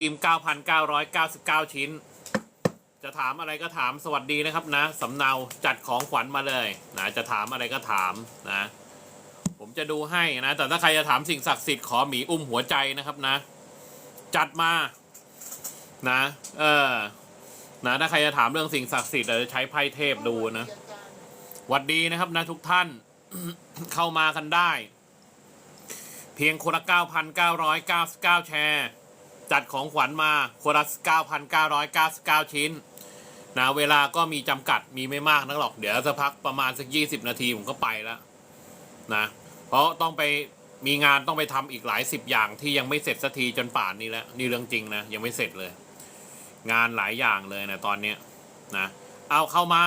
ทีม9,999 ชิ้น จะถามอะไรก็ถามสวัสดีนะครับนะสำเนาจัดของขวัญมาเลยนะจะถามอะไรก็ถามนะ ผมจะดูให้นะ แต่ถ้าใครจะถามสิ่งศักดิ์สิทธิ์ขอหมีอุ้มหัวใจนะครับนะ จัดมานะเออนะถ้าใครจะถามเรื่องสิ่งศักดิ์สิทธิ์เราจะใช้ไพ่เทพดูนะหวัดดีนะครับนะทุกท่านเข้ามากันได้ เพียงคนละ9,999 แชร์ จัดของขวัญมาคนละ9,999 ชิ้นนะเวลาก็มีจำกัดมีไม่มากนักหรอก เดี๋ยวสักพักประมาณสัก 20 นาทีผมก็ไปแล้วนะเพราะต้องไปมีงานต้องไปทำอีกหลายสิบอย่างที่ยังไม่เสร็จสักทีจนป่านนี้แล้วนี่เรื่องจริงนะยังไม่เสร็จเลย งานหลายอย่างเลยนะตอนเนี้นะเอาเข้ามา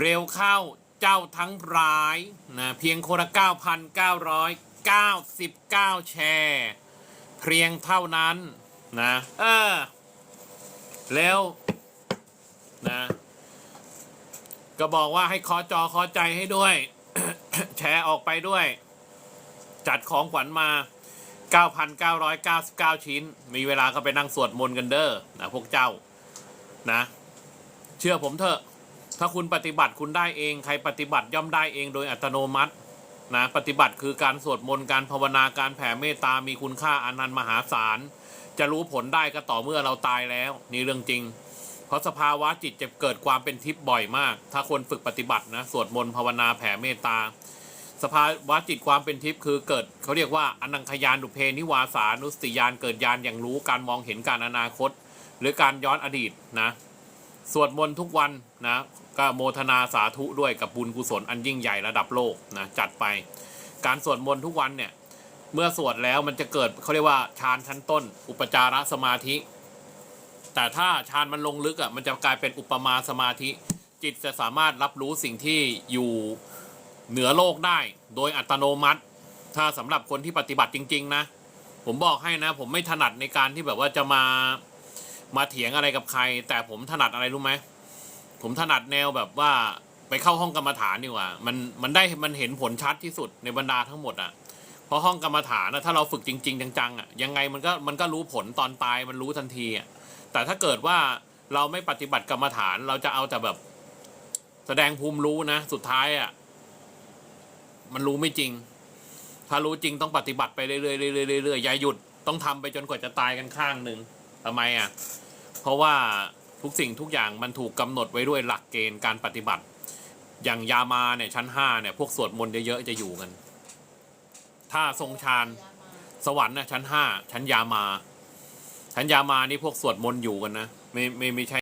เร็วเข้าเจ้าทั้งร้ายนะเพียงคนละ9,999 แชร์ เพียงเท่านั้นนะเออเร็วนะก็บอกว่าให้คอจอคอใจให้ด้วย แชร์ออกไปด้วย จัดของขวัญมา 9,999 ชิ้น มีเวลาก็ไปนั่งสวดมนต์กันเด้อนะพวกเจ้านะ เชื่อผมเถอะ ถ้าคุณปฏิบัติคุณได้เอง ใครปฏิบัติย่อมได้เองโดยอัตโนมัติ นะปฏิบัติคือการสวดมนต์การภาวนาการแผ่เมตตามีคุณค่าอนันต์มหาศาล จะรู้ผลได้ก็ต่อเมื่อเราตายแล้วนี่เรื่องจริง เพราะสภาวะจิตจะเกิดความเป็นทิพย์บ่อยมาก ถ้าคนฝึกปฏิบัตินะสวดมนต์ภาวนาแผ่เมตตา สภาวะจิตความเป็นทิพย์คือเกิดเขาเรียกว่าอนังคยานดุเพนิวาสานุสติยานเกิดยานอย่างรู้การมองเห็นการอนาคต หรือการย้อนอดีตนะ สวดมนต์ทุกวันนะก็โมทนาสาธุด้วยกับบุญกุศลอันยิ่งใหญ่ระดับโลกนะจัดไป การสวดมนต์ทุกวันเนี่ยเมื่อสวดแล้วมันจะเกิดเขาเรียกว่าฌานชั้นต้น อุปจารสมาธิ แต่ถ้าฌานมันลงลึกอะมันจะกลายเป็นอุปมาสมาธิ จิตจะสามารถรับรู้สิ่งที่อยู่เหนือโลกได้ โดยอัตโนมัติ ถ้าสำหรับคนที่ปฏิบัติจริง ๆ นะ ผมบอกให้นะ ผมไม่ถนัดในการที่แบบว่าจะมา มาเถียงอะไรกับใคร แต่ผมถนัดอะไรรู้ไหมผมถนัดแนวแบบว่าไปเข้าห้องกรรมฐานดีกว่า มันมันได้มันเห็นผลชัดที่สุดในบรรดาทั้งหมดอะเพราะห้องกรรมฐานนะถ้าเราฝึกจริง ๆ จังๆอะยังไงมันก็มันก็รู้ผลตอนตายมันรู้ทันทีอะแต่ถ้าเกิดว่าเราไม่ปฏิบัติกรรมฐานเราจะเอาแต่แบบ แสดงภูมิรู้นะสุดท้ายอะมันรู้ไม่จริง ถ้ารู้จริงต้องปฏิบัติไปเรื่อยๆเรื่อยๆเรื่อยๆอย่าหยุดต้องทำไปจนกว่าจะตายกันข้างหนึ่งทำไมอะ เพราะว่าทุกสิ่งทุกอย่างมันถูกกำหนดไว้ด้วยหลักเกณฑ์การปฏิบัติ อย่างยามาเนี่ยชั้นห้าเนี่ยพวกสวดมนต์เยอะๆจะอยู่กัน ถ้าทรงฌานสวรรค์นะชั้นห้าชั้นยามา ชั้นยามานี่พวกสวดมนต์อยู่กันนะไม่ไม่ไม่ใช่